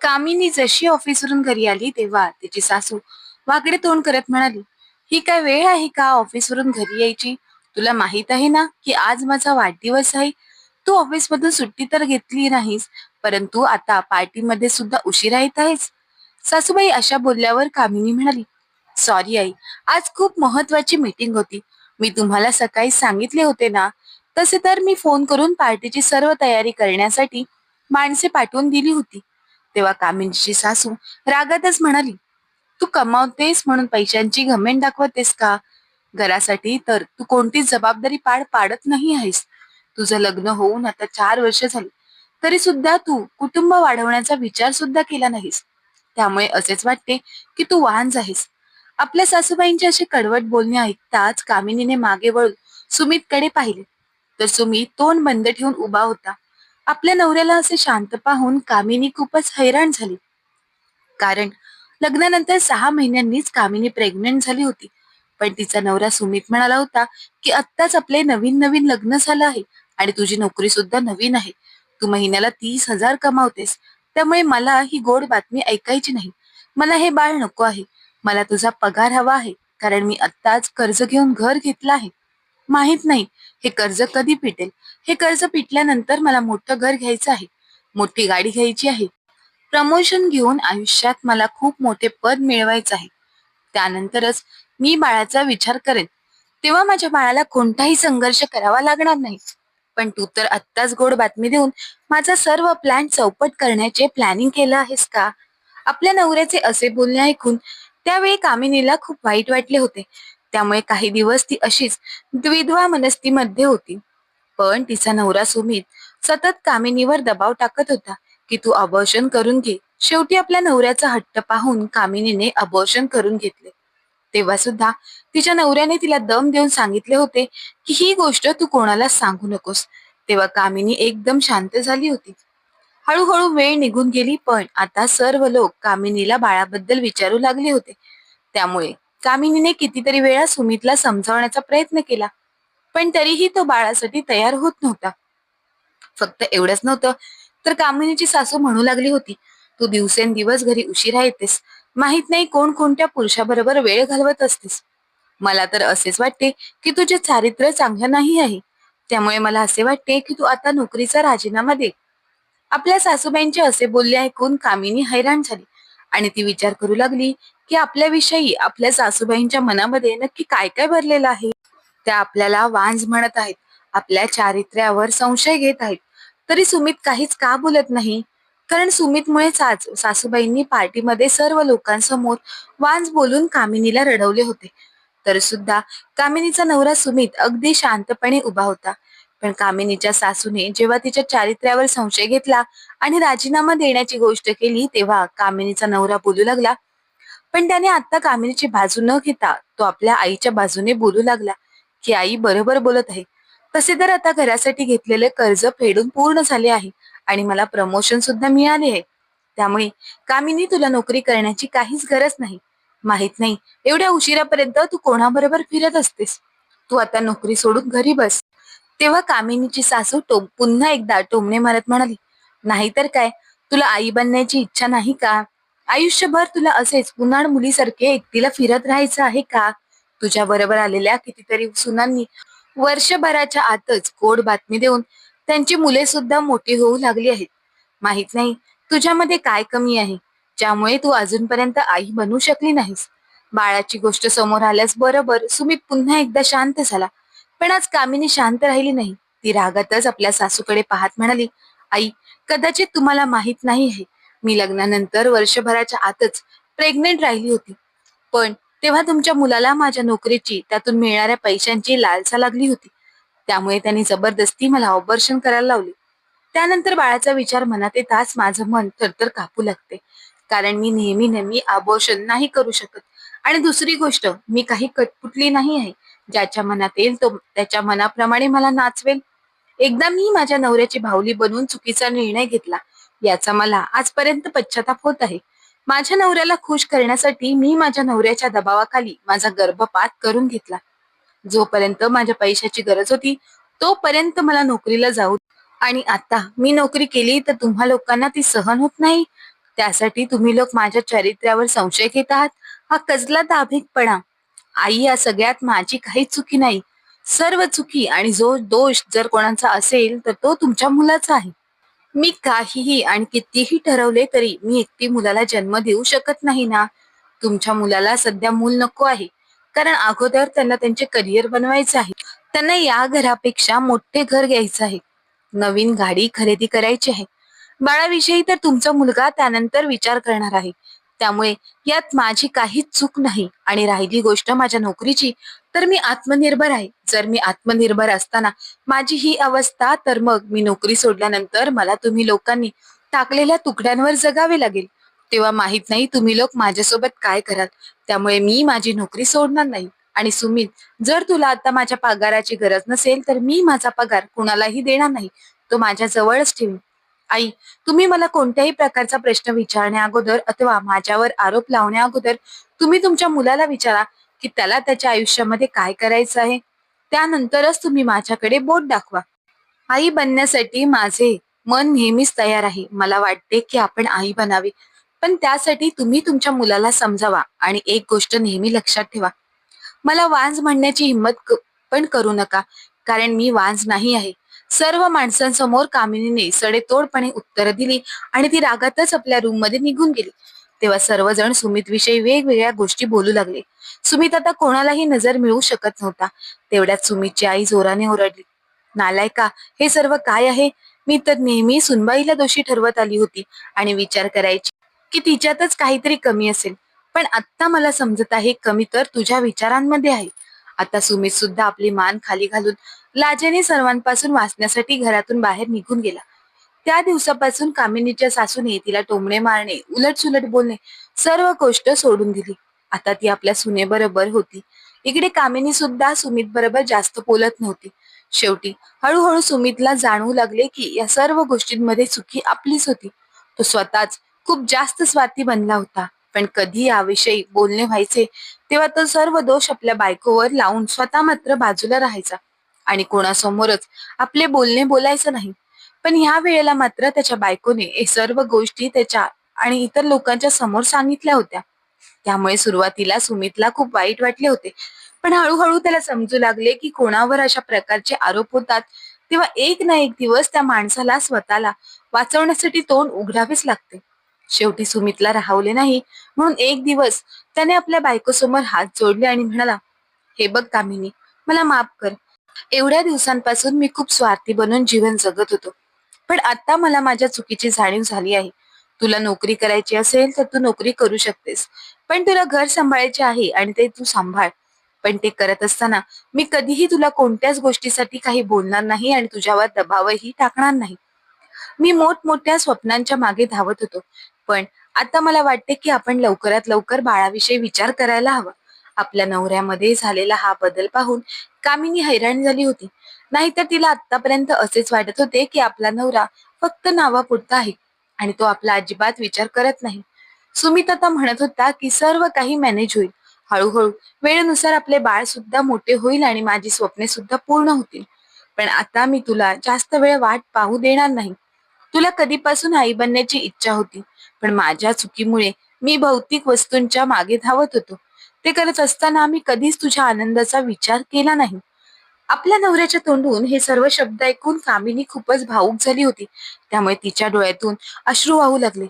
कामिनी जशी ऑफिसवरून घरी आली तेव्हा तिची सासू वाकडे तोंड करत म्हणाली ही काय वेळ आहे का ऑफिसवरून घरी यायची? तुला माहीत आहे ना की आज माझा वाढदिवस आहे. तू ऑफिसमधून सुट्टी तर घेतली नाहीस परंतु आता पार्टीमध्ये सुद्धा उशिरा येत आहेस. सासूबाई अशा बोलल्यावर कामिनी म्हणाली सॉरी आई आज खूप महत्वाची मीटिंग होती. मी तुम्हाला सकाळी सांगितले होते ना तसे तर मी फोन करून पार्टीची सर्व तयारी करण्यासाठी माणसे पाठवून दिली होती. तेव्हा कामिनीची सासू रागातच म्हणाली तू कमावतेस म्हणून पैशांची घमेंट दाखवतेस का? घरासाठी तर तू कोणतीच जबाबदारी पार पाडत नाही आहेस. तुझं लग्न होऊन आता चार वर्ष झाली. तरी सुद्धा तू कुटुंब वाढवण्याचा विचार सुद्धा केला नाहीस. त्यामुळे असेच वाटते की तू वाहन आहेस आपल्या सासूबाईंचे असे कडवट बोलणे ऐकताच कामिनीने मागे वळून सुमितकडे पाहिले. तर सुमित तोंड बंद ठेवून उभा होता. आपल्या नवऱ्याला असे शांत पाहून कामिनी खूपच हैराण झाली. कारण लग्नानंतर सहा महिन्यांनीच कामिनी प्रेग्नेंट झाली होती. पण तिचा नवरा सुमित म्हणाला होता की आत्ताच आपले नवीन नवीन लग्न झालं आहे आणि तुझी नोकरी सुद्धा नवीन आहे. तू महिन्याला तीस हजार कमावतेस. त्यामुळे मला ही गोड बातमी ऐकायची नाही. मला हे बाळ नको आहे. मला तुझा पगार हवा आहे. कारण मी आत्ताच कर्ज घेऊन घर घेतलं आहे. माहीत नाही. हे कर्ज कधी पिटेल? हे कर्ज पिटल्यानंतर मला मोठं घर घ्यायचं आहे. मोठी गाडी घ्यायची आहे. प्रमोशन घेऊन आयुष्यात मला खूप मोठे पद मिळवायचं आहे. त्यानंतरच मी बाळाचा विचार करेन. तेव्हा माझ्या बाळाला कोणताही संघर्ष करावा लागणार नाही. पण तू तर आत्ताच गोड बातमी देऊन माझा सर्व प्लॅन चौपट करण्याचे प्लॅनिंग केलं आहेस का? आपल्या नवऱ्याचे असे बोलणे ऐकून त्यावेळी कामिनीला खूप वाईट वाटले होते. त्यामुळे काही दिवस ती अशीच द्विध्वा मनस्तीमध्ये होती. पण तिचा नवरा सुमित सतत कामिनीवर दबाव टाकत होता की तू अबॉर्शन करून घे. शेवटी आपल्या नवऱ्याचा हट्ट पाहून कामिनीने अबॉर्शन करून घेतले. तेव्हा सुद्धा तिच्या नवऱ्याने तिला दम देऊन सांगितले होते की ही गोष्ट तू कोणाला सांगू नकोस. तेव्हा कामिनी एकदम शांत झाली होती. हळूहळू वेळ निघून गेली पण आता सर्व लोक कामिनीला बाळाबद्दल विचारू लागले होते. त्यामुळे कामिनीने कितीतरी वेळा सुमितला समजावण्याचा प्रयत्न केला पण तरीही तो बाळासाठी तयार होत नव्हता. फक्त एवढंच नव्हतं तर कामिनीची सासू म्हणू लागली होती तू दिवसेंदिवस घरी उशिरा येतेस. माहीत नाही कोण कोणत्या पुरुषाबरोबर वेळ घालवत असतेस. मला तर असेच वाटते की तुझे चारित्र्य चांगलं नाही आहे. त्यामुळे मला असे वाटते की तू आता नोकरीचा राजीनामा दे. आपल्या सासूबाईंचे असे बोलले ऐकून कामिनी हैराण झाली. आणि ती विचार करू लागली की आपल्याविषयी आपल्या सासूबाईंच्या मनामध्ये नक्की काय काय भरलेलं आहे? त्या आपल्याला वांज म्हणत आहेत आपल्या चारित्र्यावर संशय घेत आहेत. तरी सुमित काहीच का बोलत नाही? कारण सुमितमुळेच आज सासूबाईंनी पार्टीमध्ये सर्व लोकांसमोर वांज बोलून कामिनीला रडवले होते. तर सुद्धा कामिनीचा नवरा सुमित अगदी शांतपणे उभा होता. पण कामिनीच्या सासूने जेव्हा तिच्या चारित्र्यावर संशय घेतला आणि राजीनामा देण्याची गोष्ट केली तेव्हा कामिनीचा नवरा बोलू लागला. पण त्याने आता कामिनीची बाजू न घेता तो आपल्या आईच्या बाजूने बोलू लागला की आई बरोबर बोलत आहे. तसे तर आता घरासाठी घेतलेले कर्ज फेडून पूर्ण झाले आहे आणि मला प्रमोशन सुद्धा मिळाले आहे. त्यामुळे कामिनी तुला नोकरी करण्याची काहीच गरज नाही. माहीत नाही एवढ्या उशिरापर्यंत तू कोणाबरोबर फिरत असतेस? तू आता नोकरी सोडून घरी बस. तेव्हा कामिनीची सासू टोम पुन्हा एकदा टोमणे मारत म्हणाली नाहीतर काय? तुला आई बनण्याची इच्छा नाही का? आयुष्यभर तुला असेच उन्हाळ मुलीसारखे एकटीला फिरत राहायचं आहे का? तुझ्या बरोबर आलेल्या कितीतरी सुनांनी वर्षभराच्या आतच गोड बातमी देऊन त्यांची मुले सुद्धा मोठी होऊ लागली आहेत. माहीत नाही तुझ्यामध्ये काय कमी आहे ज्यामुळे तू अजूनपर्यंत आई बनू शकली नाहीस. बाळाची गोष्ट समोर आल्यास बरोबर सुमित पुन्हा एकदा शांत झाला. पण आज कामिनी शांत राहिली नाही. ती रागातच आपल्या सासूकडे पाहत म्हणाली आई कदाचित तुम्हाला माहीत नाही आहे मी लग्नानंतर वर्षभराच्या आतच प्रेग्नेंट राहिली होती. पण तेव्हा तुमच्या मुलाला माझ्या नोकरीची त्यातून मिळणाऱ्या पैशांची लालसा लागली होती. त्यामुळे त्यांनी जबरदस्ती मला ऑपरेशन करायला लावले. त्यानंतर बाळाचा विचार मनात येताच माझं मन थरथर कापू लागते. कारण मी नेहमी नेहमी अबॉर्शन नाही करू शकत. आणि दुसरी गोष्ट मी काही कटपुटली नाही आहे. ज्याच्या मनात येईल तो त्याच्या मनाप्रमाणे मला नाचवेल. एकदा मी माझ्या नवऱ्याची भावली बनवून चुकीचा निर्णय घेतला याचा मला आजपर्यंत पश्चाताप होत आहे. माझ्या नवऱ्याला खुश करण्यासाठी मी माझ्या नवऱ्याच्या दबावाखाली माझा गर्भपात करून घेतला. जोपर्यंत माझ्या पैशाची गरज होती तोपर्यंत मला नोकरीला जाऊ आणि आता मी नोकरी केली तर तुम्हा लोकांना ती सहन होत नाही. त्यासाठी तुम्ही लोक माझ्या चरित्र्यावर संशय घेत आहात. हा कसला दाभिकपणा. आई या सगळ्यात माझी काही चुकी नाही. सर्व चुकी आणि जो दोष जर कोणाचा असेल तर तो तुमच्या मुलाचा आहे. मी काहीही आणि कितीही ठरवले तरी मी एकटी मुलाला जन्म देऊ शकत नाही ना. तुमच्या मुलाला सध्या मूल नको आहे. कारण अगोदर त्यांना त्यांचे करिअर बनवायचे आहे. त्यांना या घरापेक्षा मोठे घर घ्यायचं आहे. नवीन गाडी खरेदी करायची आहे. बाळाविषयी तर तुमचा मुलगा त्यानंतर विचार करणार आहे. त्यामुळे यात माझी काहीच चूक नाही आणि राहिली गोष्ट माझ्या नोकरीची तर मी आत्मनिर्भर आहे. जर मी आत्मनिर्भर असताना माझी ही अवस्था तर मग मी नोकरी सोडल्यानंतर मला तुम्ही लोकांनी टाकलेल्या तुकड्यांवर जगावे लागेल. तेव्हा माहीत नाही तुम्ही लोक माझ्यासोबत काय कराल. त्यामुळे मी माझी नोकरी सोडणार नाही. आणि सुमित जर तुला आता माझ्या पगाराची गरज नसेल तर मी माझा पगार कुणालाही देणार नाही. तो माझ्या जवळच ठेवीन. आई तुम्ही मला कोणत्याही प्रकारचा प्रश्न विचारण्या अगोदर अथवा माझ्यावर आरोप लावण्या अगोदर तुम्ही तुमच्या मुलाला विचारा की त्याला त्याच्या आयुष्यामध्ये काय करायचं आहे. त्यानंतरच तुम्ही माझ्याकडे बोट दाखवा. आई बनण्यासाठी माझे मन नेहमीच तयार आहे. मला वाटते की आपण आई बनावी. पण त्यासाठी तुम्ही तुमच्या मुलाला समजावा आणि एक गोष्ट नेहमी लक्षात ठेवा. मला वांज म्हणण्याची हिंमत पण करू नका कारण मी वांज नाही आहे. सर्व माणसांसमोर कामिनीने सडेतोडपणे उत्तर दिली आणि ती रागातच आपल्या रूममध्ये निघून गेली. तेव्हा सर्वजण सुमित विषयी वेगवेगळ्या गोष्टी बोलू लागले. सुमित आता कोणालाही नजर मिळू शकत नव्हता. तेवढ्यात सुमितची आई जोराने ओरडली. नालायका हे सर्व काय आहे? मी तर नेहमी सुनबाईला दोषी ठरवत आली होती आणि विचार करायची की तिच्यातच काहीतरी कमी असेल. पण आता मला समजत आहे कमी तर तुझ्या विचारांमध्ये आहे. आता सुमित सुद्धा आपली मान खाली घालून लाजेने सर्वांपासून वाचण्यासाठी घरातून बाहेर निघून गेला. त्या दिवसापासून कामिनीच्या सासूने तिला टोमणे मारणे उलट सुलट बोलणे सर्व गोष्ट सोडून दिली. आता ती आपल्या सुनेबरोबर होती. इकडे कामिनी सुद्धा सुमित बरोबर जास्त बोलत नव्हती. शेवटी हळूहळू सुमितला जाणवू लागले की या सर्व गोष्टींमध्ये चुकी आपलीच होती. तो स्वतःच खूप जास्त स्वार्थी बनला होता. पण कधी याविषयी बोलणे व्हायचे तेव्हा तो सर्व दोष आपल्या बायकोवर लावून स्वतः मात्र बाजूला राहायचा. आणि कोणासमोरच आपले बोलणे बोलायचं नाही. पण ह्या वेळेला मात्र त्याच्या बायकोने हे सर्व गोष्टी त्याच्या आणि इतर लोकांच्या समोर सांगितल्या होत्या. त्यामुळे सुरुवातीला सुमितला खूप वाईट वाटले होते. पण हळूहळू त्याला समजू लागले की कोणावर अशा प्रकारचे आरोप होतात तेव्हा एक ना एक दिवस त्या माणसाला स्वतःला वाचवण्यासाठी तोंड उघडावेच लागते. शेवटी सुमितला राहवले नाही म्हणून एक दिवस त्याने आपल्या बायकोसमोर हात जोडले आणि म्हणाला हे बघ कामिनी मला माफ कर. एवढ्या दिवसांपासून मी खूप स्वार्थी बनून जीवन जगत होतो. पण आता मला माझ्या चुकीची जाणीव झाली आहे. तुला नोकरी करायची असेल तर तू नोकरी करू शकतेस. पण तुला घर सांभाळायचे आहे आणि ते तू सांभाळ. पण ते करत असताना मी कधीही तुला कोणत्याच गोष्टीसाठी काही बोलणार नाही आणि तुझ्यावर दबावही टाकणार नाही. मी मोठमोठ्या स्वप्नांच्या मागे धावत होतो. पण आता मला वाटते की आपण लवकरात लवकर बाळाविषयी विचार करायला हवा. आपल्या नवऱ्यामध्ये झालेला हा बदल पाहून कामिनी हैराण झाली होती. नाहीतर तिला आतापर्यंत असेच वाटत होते की आपला नवरा फक्त नावापुरता आहे आणि तो आपला अजिबात विचार करत नाही. सुमित आता म्हणत होता की सर्व काही मॅनेज होईल. हळूहळू वेळेनुसार आपले बाळ सुद्धा मोठे होईल आणि माझी स्वप्ने सुद्धा पूर्ण होतील. पण आता मी तुला जास्त वेळ वाट पाहू देणार नाही. तुला कधीपासून आई बनण्याची इच्छा होती पण माझ्या चुकीमुळे मी भौतिक वस्तूंच्या मागे धावत होतो. ते करत असताना आम्ही कधीच तुझ्या आनंदाचा विचार केला नाही. आपल्या नवऱ्याच्या तोंडून हे सर्व शब्द ऐकून कामिनी खूपच भावूक झाली होती. त्यामुळे तिच्या डोळ्यातून अश्रू वाहू लागले.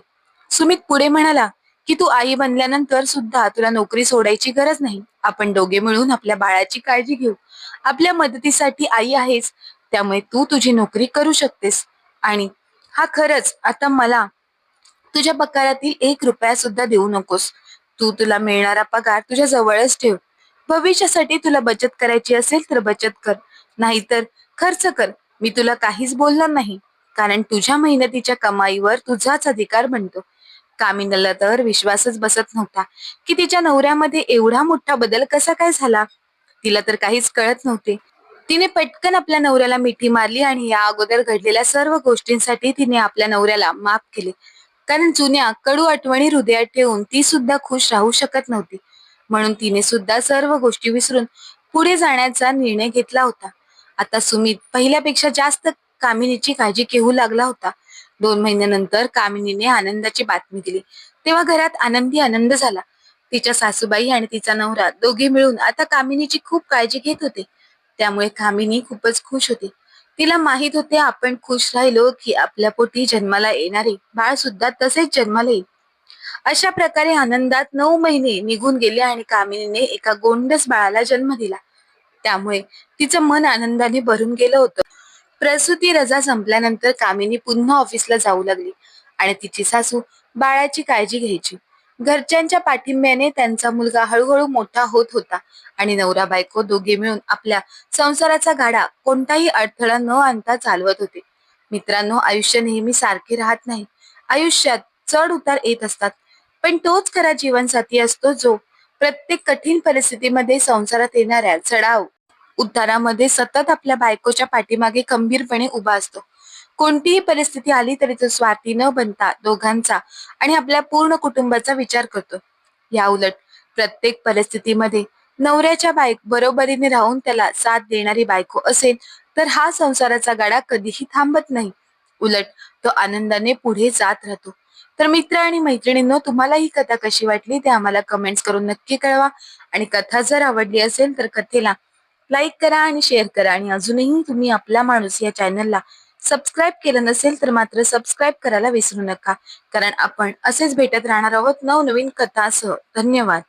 सुमित पुढे म्हणाला की तू आई बनल्यानंतर सुद्धा तुला नोकरी सोडायची गरज नाही. आपण दोघे मिळून आपल्या बाळाची काळजी घेऊ. आपल्या मदतीसाठी आई आहेस. त्यामुळे तू तुझी नोकरी करू शकतेस. आणि हा खरंच आता मला तुझ्या पगारातील एक रुपया सुद्धा देऊ नकोस. तू तुला मिळणारा पगार तुझ्या जवळच ठेव. भविष्यासाठी तुला बचत करायची असेल तर बचत कर. नाहीतर खर्च कर. मी तुला काहीच बोलणार नाही. कारण तुझ्या मेहनतीच्या कमाईवर तुझाच अधिकार बनतो. कामिनला तर विश्वासच बसत नव्हता की तिच्या नवऱ्यामध्ये एवढा मोठा बदल कसा काय झाला? तिला तर काहीच कळत नव्हते. तिने पटकन आपल्या नवऱ्याला मिठी मारली आणि या अगोदर घडलेल्या सर्व गोष्टींसाठी तिने आपल्या नवऱ्याला माफ केले. कारण जुन्या कडू आठवणी हृदयात ठेवून ती सुद्धा खुश राहू शकत नव्हती. म्हणून तिने सुद्धा सर्व गोष्टी विसरून पुढे जाण्याचा निर्णय घेतला होता. आता सुमित पहिल्यापेक्षा जास्त कामिनीची काळजी घेऊ लागला होता. दोन महिन्यानंतर कामिनीने आनंदाची बातमी दिली. तेव्हा घरात आनंदी आनंद झाला. तिच्या सासूबाई आणि तिचा नवरा दोघे मिळून आता कामिनीची खूप काळजी घेत होते. त्यामुळे कामिनी खूपच खुश होती. तिला माहीत होते आपण खुश राहिलो की आपल्या पोटी जन्माला येणारे. बाळ सुद्धा तसेच जन्माला येईल. अशा प्रकारे आनंदात नऊ महिने निघून गेले आणि कामिनीने एका गोंडस बाळाला जन्म दिला. त्यामुळे तिचं मन आनंदाने भरून गेलं होतं. प्रसूती रजा संपल्यानंतर कामिनी पुन्हा ऑफिसला जाऊ लागली आणि तिची सासू बाळाची काळजी घ्यायची. घरच्यांच्या पाठिंब्याने त्यांचा मुलगा हळूहळू मोठा होत होता. आणि नवरा बायको दोघे मिळून आपल्या संसाराचा गाडा कोणताही अडथळा न आणता चालवत होते. मित्रांनो आयुष्य नेहमी सारखे राहत नाही. आयुष्यात चढ उतार येत असतात. पण तोच खरा जीवनसाथी असतो जो प्रत्येक कठीण परिस्थितीमध्ये संसारात येणाऱ्या चढाव उतारामध्ये सतत आपल्या बायकोच्या पाठीमागे खंबीरपणे उभा असतो. कोणतीही परिस्थिती आली तरी तो स्वार्थी न बनता दोघांचा आणि आपल्या पूर्ण कुटुंबाचा विचार करतो. या उलट प्रत्येक परिस्थितीमध्ये नवऱ्याच्या बायक बरोबरीने राहून त्याला साथ देणारी बायको असेल तर हा संसाराचा गाडा कधीही थांबत नाही. उलट तो आनंदाने पुढे जात राहतो. तर मित्र आणि मैत्रिणींनो तुम्हाला ही कथा कशी वाटली ते आम्हाला कमेंट्स करून नक्की कळवा. आणि कथा जर आवडली असेल तर कथेला लाईक करा आणि शेअर करा. आणि अजूनही तुम्ही आपला माणूस या चॅनलला सबस्क्राईब केलं नसेल तर मात्र सबस्क्राईब करायला विसरू नका. कारण आपण असेच भेटत राहणार आहोत नवनवीन कथासह धन्यवाद.